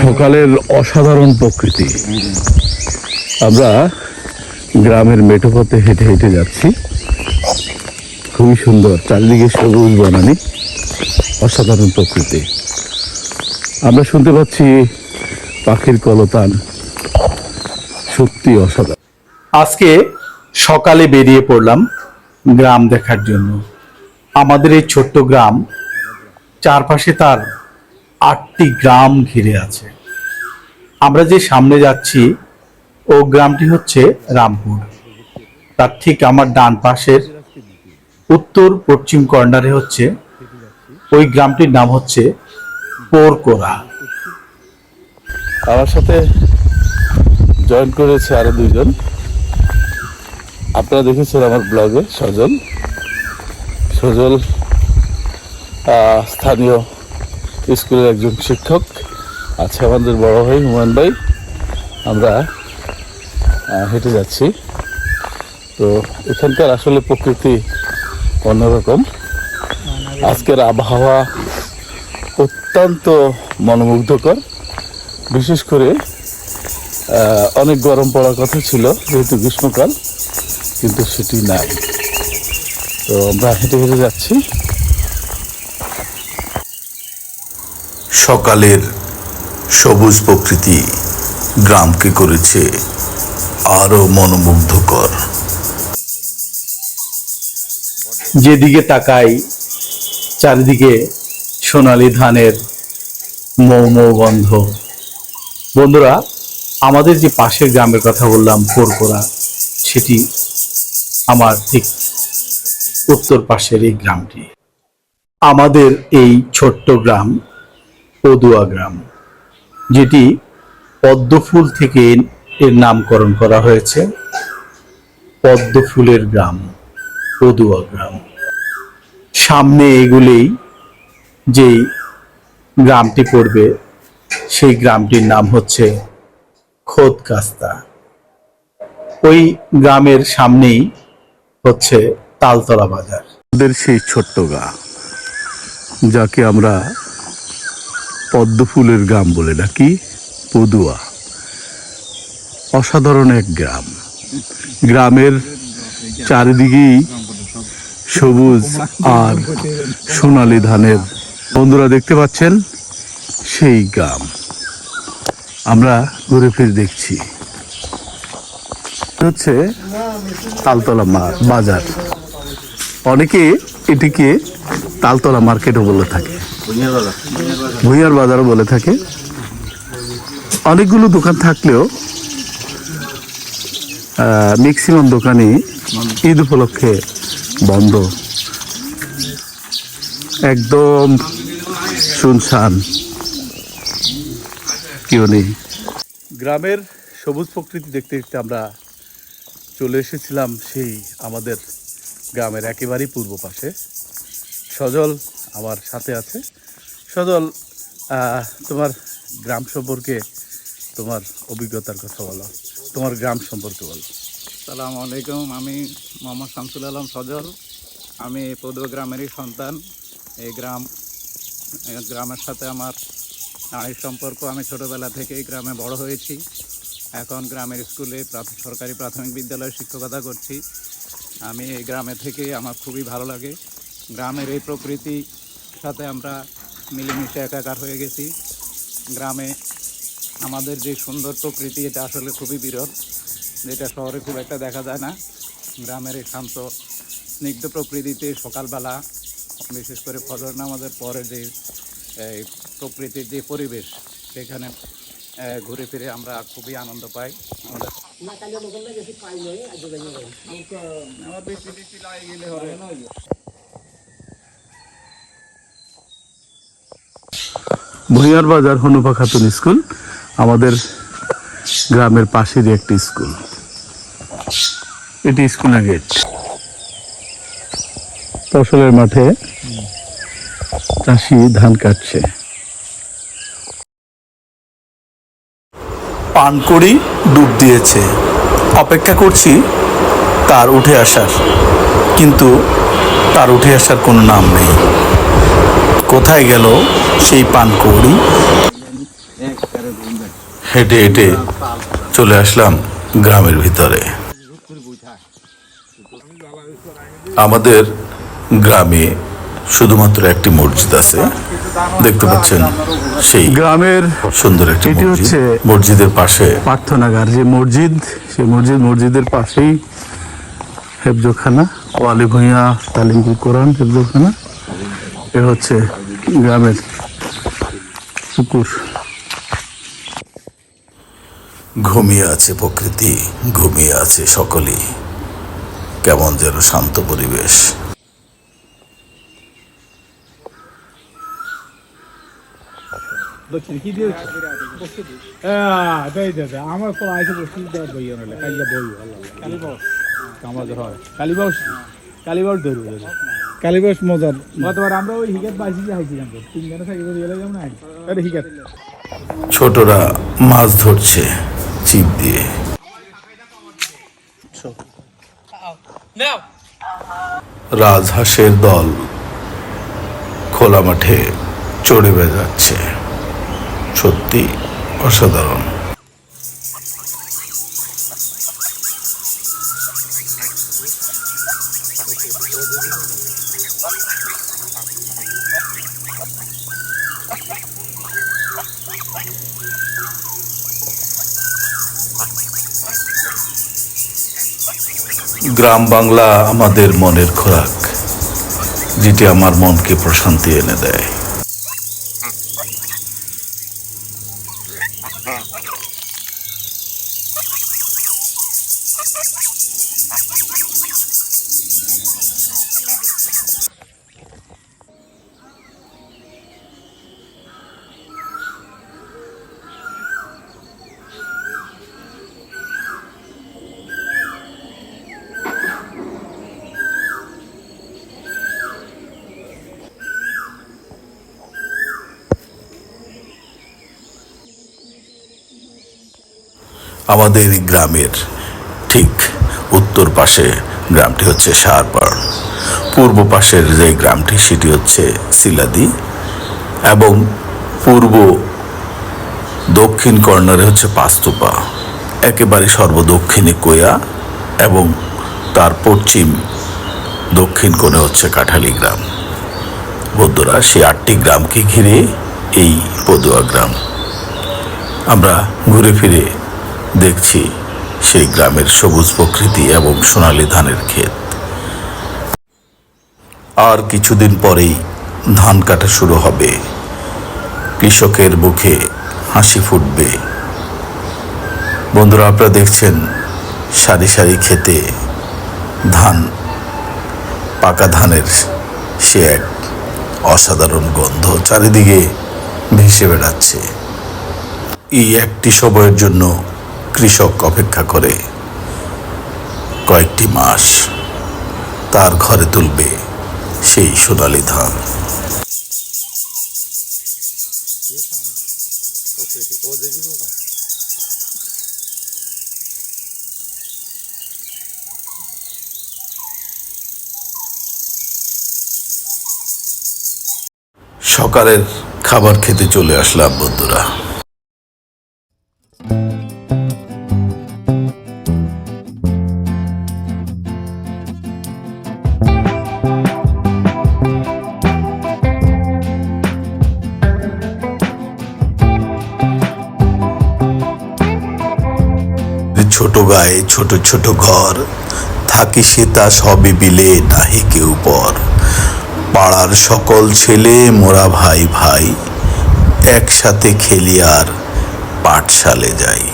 সকালের অসাধারণ প্রকৃতি। আমরা গ্রামের মেঠো পথে হেঁটে হেঁটে যাচ্ছি। খুবই সুন্দর, চারিদিকে সবুজ বনানি, অসাধারণ প্রকৃতি। আমরা শুনতে পাচ্ছি পাখির কলতান। সত্যি অসাধারণ। আজকে সকালে বেরিয়ে পড়লাম গ্রাম দেখার জন্য। আমাদের এই ছোট্ট গ্রাম চারপাশে তার আটটি গ্রাম ঘিরে আছে। আমরা যে সামনে যাচ্ছি, ও গ্রামটি হচ্ছে রামপুর। তার ঠিক আমার ডান পাশের উত্তর পশ্চিম কর্নারে হচ্ছে, ওই গ্রামটির নাম হচ্ছে পোরকোরা আমার সাথে জয়েন করেছে আরও দুইজন। আপনারা দেখেছেন আমার ব্লগে সজল সজল স্থানীয় স্কুলের একজন শিক্ষক আছে আমাদের বড় ভাই হুমায়ুন ভাই। আমরা হেঁটে যাচ্ছি। তো এখানকার আসলে প্রকৃতি অন্যরকম। আজকের আবহাওয়া অত্যন্ত মনোমুগ্ধকর। বিশেষ করে অনেক গরম পড়ার কথা ছিল যেহেতু গ্রীষ্মকাল কিন্তু সেটি নাই। তো আমরা হেঁটে হেঁটে যাচ্ছি। সকালের সবুজ প্রকৃতি গ্রামকে করেছে আরও মনোমুগ্ধকর। যেদিকে তাকাই, চারিদিকে সোনালি ধানের মৌ গন্ধ। বন্ধুরা, আমাদের যে পাশের গ্রামের কথা বললাম পোরকোরা সেটি আমার ঠিক উত্তর পাশের এই গ্রামটি। আমাদের এই ছোট্ট গ্রাম পদুয়া গ্রাম, যেটি পদ্মফুল থেকে এর নামকরণ করা হয়েছে। পদ্মফুলের গ্রাম, পদুয়া গ্রাম। সামনে এগুলেই যেই গ্রামটি পড়বে, সেই গ্রামটির নাম হচ্ছে খোদকাস্তা। ওই গ্রামের সামনেই হচ্ছে তালতলা বাজার। সেই ছোট্ট গা, যাকে আমরা পদ্ম ফুলের গ্রাম বলে ডাকি, পদুয়া। অসাধারণ এক গ্রাম। গ্রামের চারিদিকেই সবুজ আর সোনালি ধানের। বন্ধুরা দেখতে পাচ্ছেন, সেই গ্রাম। আমরা ঘুরে ফিরে দেখছি। হচ্ছে তালতলা বাজার। অনেকে এটিকে তালতলা মার্কেটও বলে থাকে। ভুঁইয়ার বাজারও বলে থাকে। অনেকগুলো দোকান থাকলেও ম্যাক্সিমাম দোকানই ঈদ উপলক্ষে বন্ধ। একদম শুনশান। কেউ নেই। গ্রামের সবুজ প্রকৃতি দেখতে দেখতে আমরা চলে এসেছিলাম সেই আমাদের গ্রামের একেবারেই পূর্ব পাশে। সজল আমার সাথে আছে। সজল তোমার গ্রাম সম্পর্কে তোমার অভিজ্ঞতার কথা বলো। তোমার গ্রাম সম্পর্কে বলো। সালাম আলাইকুম, আমি মোহাম্মদ শামসুল আলম সজল। আমি পদুয়া গ্রামেরই সন্তান। এই গ্রাম গ্রামের সাথে আমার নারীর সম্পর্ক। আমি ছোটোবেলা থেকে এই গ্রামে বড় হয়েছি। এখন গ্রামের স্কুলে সরকারি প্রাথমিক বিদ্যালয়ে শিক্ষকতা করছি। আমি এই গ্রামে থেকে আমার খুবই ভালো লাগে। গ্রামের এই প্রকৃতি সাথে আমরা মিলেমিশে একাকার হয়ে গেছি। গ্রামে আমাদের যে সুন্দর প্রকৃতি এটা আসলে খুবই বিরল। যেটা শহরে খুব একটা দেখা যায় না। গ্রামের এই শান্ত স্নিগ্ধ প্রকৃতিতে সকালবেলা বিশেষ করে ফজর নামাজের পরে যে এই প্রকৃতির যে পরিবেশ সেখানে ঘুরে ফিরে আমরা খুবই আনন্দ পাই। আমাদের আমার বেশি বেশি লাগে গেলে হবে। ভুঁইয়ার বাজার হনুপা খাতুন স্কুল, আমাদের গ্রামের পাশেরই একটি স্কুল। এটি স্কুল গেট। ফসলের মাঠে চাষি ধান কাটছে। পানকড়ি ডুব দিয়েছে। অপেক্ষা করছি তার উঠে আসার। কিন্তু তার উঠে আসার কোনো নাম নেই। কোথায় গেল সেই পানকৌড়ি হেঁটে হেঁটে চলে আসলাম গ্রামের ভিতরে। আমাদের গ্রামে শুধুমাত্র একটি মসজিদ আছে। দেখতে পাচ্ছেন সেই গ্রামের সুন্দর একটি এটি হচ্ছে মসজিদের পাশে প্রার্থনাগার যে মসজিদ সেই মসজিদ মসজিদের পাশেই হেফজোখানা ওয়ালি ভূঁইয়া তালিমপুর কোরআন হেফজোখানা। এ হচ্ছে গ্রামের পুকুর। ঘুমিয়ে আছে প্রকৃতি ঘুমিয়ে আছে সকলেই। কেমন যেন শান্ত পরিবেশ। আমার ফল আইসে বসি বই কালিয়া বই কালীবাস আমাদের হয় কালীবাস কালীবাস ধরবো। কালীবাস মজার। গতবার আমরা ওই হিগাত বাইসি যে হাইছিলাম তিন জনে থাকি বলে গেলে যেমন আরে হিগাত। ছোটরা মাছ ধরছে চিপ দিয়ে। রাজহাঁসের দল খোলা মাঠে চড়ে বেড়াচ্ছে। সত্যি অসাধারণ। গ্রাম বাংলা আমাদের মনের খোরাক যেটি আমার মনকে প্রশান্তি এনে দেয়। আমাদের গ্রামের ঠিক উত্তর পাশে গ্রামটি হচ্ছে সারপাড়। পূর্ব পাশের যে গ্রামটি, সেটি হচ্ছে সিলাদি এবং পূর্ব দক্ষিণ কর্নারে হচ্ছে পাস্তুপা একেবারে সর্বদক্ষিণে কোয়া এবং তার পশ্চিম দক্ষিণ কোণে হচ্ছে কাঠালি গ্রাম। বৌদ্ধরা সেই আটটি গ্রামকে ঘিরে এই পদুয়া গ্রাম। আমরা ঘুরে ফিরে দেখছি সেই গ্রামের সবুজ প্রকৃতি এবং সোনালী ধানের ক্ষেত। আর কিছুদিন পরেই ধান কাটা শুরু হবে। কৃষকের মুখে হাসি ফুটবে। বন্ধুরা, আপনারা দেখছেন সারি সারি খেতে ধান, পাকা ধানের সে এক অসাধারণ গন্ধ চারিদিকে ভেসে বেড়াচ্ছে। এই একটি সময়ের জন্য কৃষক অপেক্ষা করে। কয়েকটি মাস তার ঘরে তুলবে সেই সোনালী ধান। সকালের খাবার খেতে চলে আসলাম বন্ধুরা। ছোট গায়ে ছোট ছোট ঘর, থাকি সে তা সবে বিলে নাহি কেউ পর। পাড়ার সকল ছেলে, মোরা ভাই ভাই, একসাথে খেলি আর পাঠশালে যাই।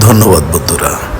ধন্যবাদ বন্ধুরা।